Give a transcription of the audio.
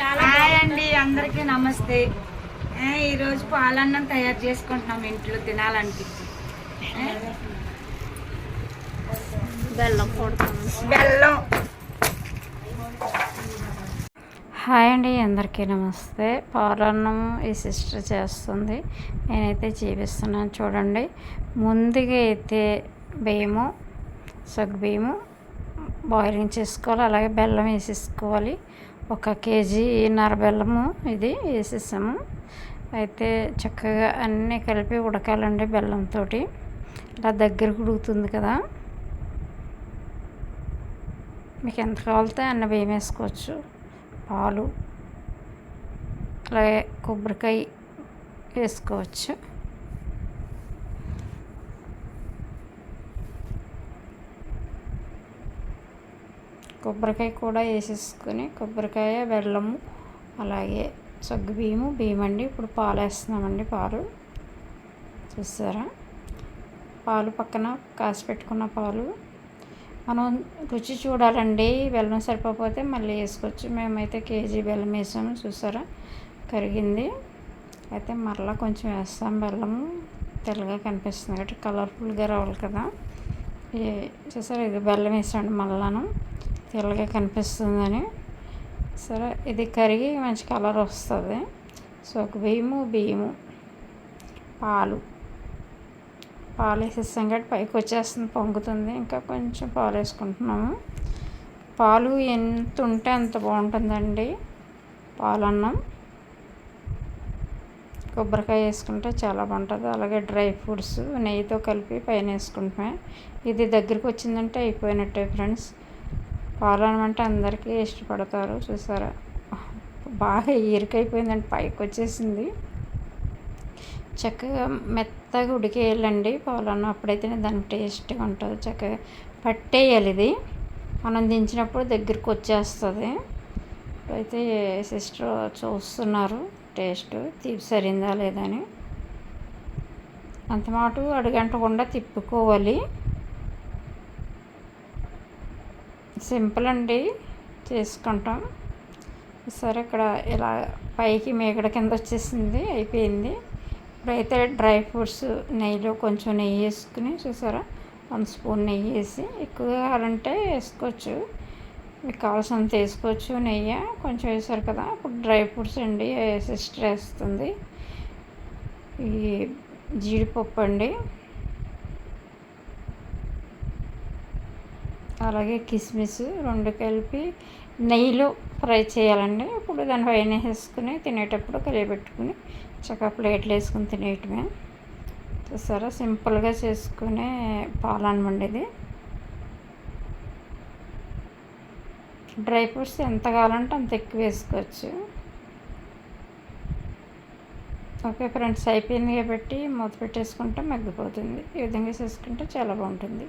Hi అండి అందరికీ నమస్తే. ఈరోజు పాలన్నం తయారు చేసుకుంటున్నాం ఇంట్లో తినాలనిపించి ఏ, బెల్లం బెల్లం. హాయ్ అండి అందరికీ నమస్తే. పాలన్నం ఈ సిస్టర్ చేస్తుంది. నేనైతే చూపిస్తున్నాను చూడండి. ముందుగా అయితే బియ్యము సగ్గు బియ్యము బాయిలింగ్ చేసుకోవాలి. అలాగే బెల్లం వేసేసుకోవాలి. ఒక కేజీ నర బెల్లము ఇది వేసేసాము. అయితే చక్కగా అన్నీ కలిపి ఉడకాలండి బెల్లంతో ఇలా దగ్గరకు ఉడుకుతుంది కదా. మీకు ఎంత కావాలితే అన్న బియ్యం వేసుకోవచ్చు. పాలు అలాగే కొబ్బరికాయ వేసుకోవచ్చు. కొబ్బరికాయ కూడా వేసేసుకొని కొబ్బరికాయ బెల్లము అలాగే సగ్గు బియ్యము బియ్యం అండి. ఇప్పుడు పాలు వేస్తున్నామండి పాలు. చూసారా? పాలు పక్కన కాసి పెట్టుకున్న పాలు. మనం రుచి చూడాలండి. బెల్లం సరిపోతే మళ్ళీ వేసుకోవచ్చు. మేమైతే కేజీ బెల్లం వేసాము. చూసారా? కరిగింది. అయితే మరలా కొంచెం వేస్తాం బెల్లము. తెల్లగా కనిపిస్తుంది. కాబట్టి కలర్ఫుల్గా రావాలి కదా. చూసారా? ఇది బెల్లం వేసాను మళ్ళాను. తెల్లగా కనిపిస్తుందని. సరే ఇది కరిగి మంచి కలర్ వస్తుంది. సో ఒక బియ్యము బియ్యము పాలు. పాలు వేసేస్తాం కాబట్టి పైకి వచ్చేస్తుంది పొంగుతుంది. ఇంకా కొంచెం పాలు వేసుకుంటున్నాము. పాలు ఎంత ఉంటే అంత బాగుంటుందండి. పాలన్నం కొబ్బరికాయ వేసుకుంటే చాలా బాగుంటుంది. అలాగే డ్రై ఫ్రూట్స్ నెయ్యితో కలిపి పైన వేసుకుంటామే ఇది దగ్గరికి వచ్చిందంటే అయిపోయినట్టే ఫ్రెండ్స్. పాలన్నం అంటే అందరికీ ఇష్టపడతారు చూసారా? బాగా ఇరుకైపోయిందండి పైకి వచ్చేసింది చక్కగా మెత్తగా ఉడికేయాలండి పాలన్నం అప్పుడైతేనే దాని టేస్ట్గా ఉంటుంది. చక్కగా పట్టేయాలి ఇది. మనం దించినప్పుడు దగ్గరికి వచ్చేస్తుంది. అయితే సిస్టర్ చూస్తున్నారు టేస్ట్ తీపి సరిందా లేదని అంత మాట అడుగంటకుండా తిప్పుకోవాలి. సింపుల్ అండి. చేసుకుంటాం. సరే ఇక్కడ ఇలా పైకి మేకడ కింద వచ్చేసింది అయిపోయింది. ఇప్పుడైతే డ్రై ఫ్రూట్స్ నెయ్యిలో కొంచెం నెయ్యి వేసుకుని చూసారా? వన్ స్పూన్ నెయ్యి వేసి ఎక్కువగా కావాలంటే వేసుకోవచ్చు. మీకు కావాల్సినంత వేసుకోవచ్చు నెయ్యి. కొంచెం వేసారు కదా ఇప్పుడు డ్రై ఫ్రూట్స్ అండి సిస్టర్ వేస్తుంది. ఈ జీడిపప్పు అండి. అలాగే కిస్మిస్ రెండు కలిపి నెయ్యిలో ఫ్రై చేయాలండి. ఇప్పుడు దాని పైన వేసుకుని తినేటప్పుడు కలిపెట్టుకుని చక్కగా ప్లేట్లు వేసుకుని తినేయటమే. చూసారా? సింపుల్గా చేసుకునే పాలనమండి ఇది. డ్రై ఫ్రూట్స్ ఎంత కావాలంటే అంత ఎక్కువ వేసుకోవచ్చు. ఓకే ఫ్రెండ్స్ అయిపోయింది కాబట్టి మూత పెట్టేసుకుంటే మగ్గిపోతుంది. ఈ విధంగా చేసుకుంటే చాలా బాగుంటుంది.